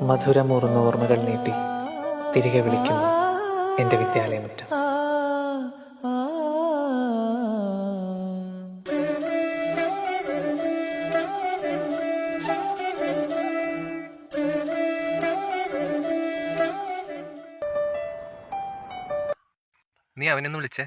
മധുരമൂറുന്ന ഓർമ്മകൾ നീട്ടി തിരികെ വിളിക്കുന്നു എന്റെ വിദ്യാലയമുറ്റം. നീ അവനൊന്ന് വിളിച്ചേ.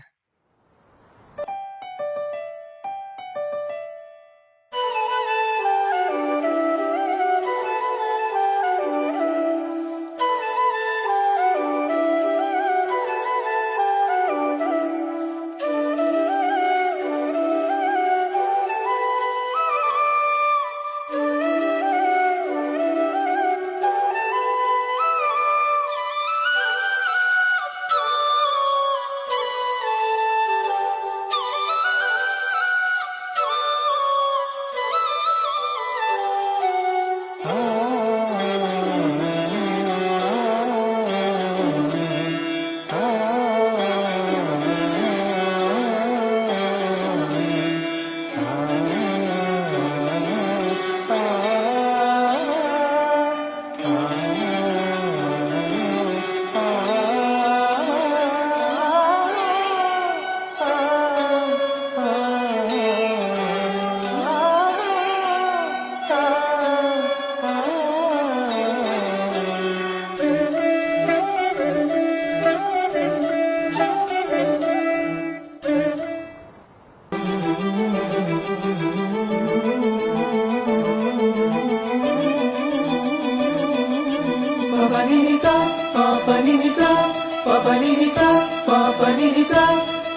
పపని నిస పపని నిస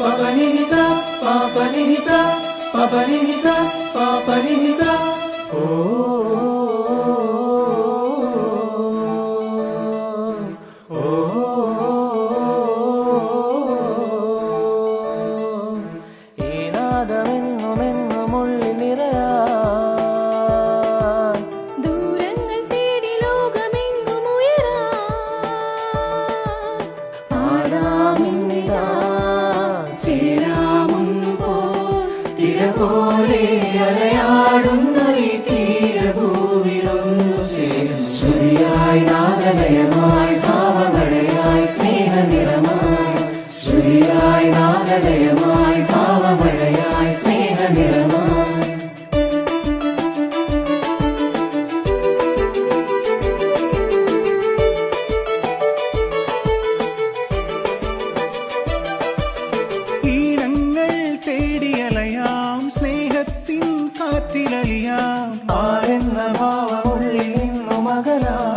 పపని నిస పపని నిస పపని నిస పపని నిస ఓ പോലെ അലയാടുന്നൊരു തീരഭൂവിലൊന്നു ചേരും ശ്രുതിയായി നാദലയമായി ഭാവമഴയായി സ്നേഹനിറമായി. ശ്രുതിയായി നാദലയമായി കാറ്റിലലിയാം ആരെന്ന ഭാവമുള്ളിൽ നിന്നു മകലാ.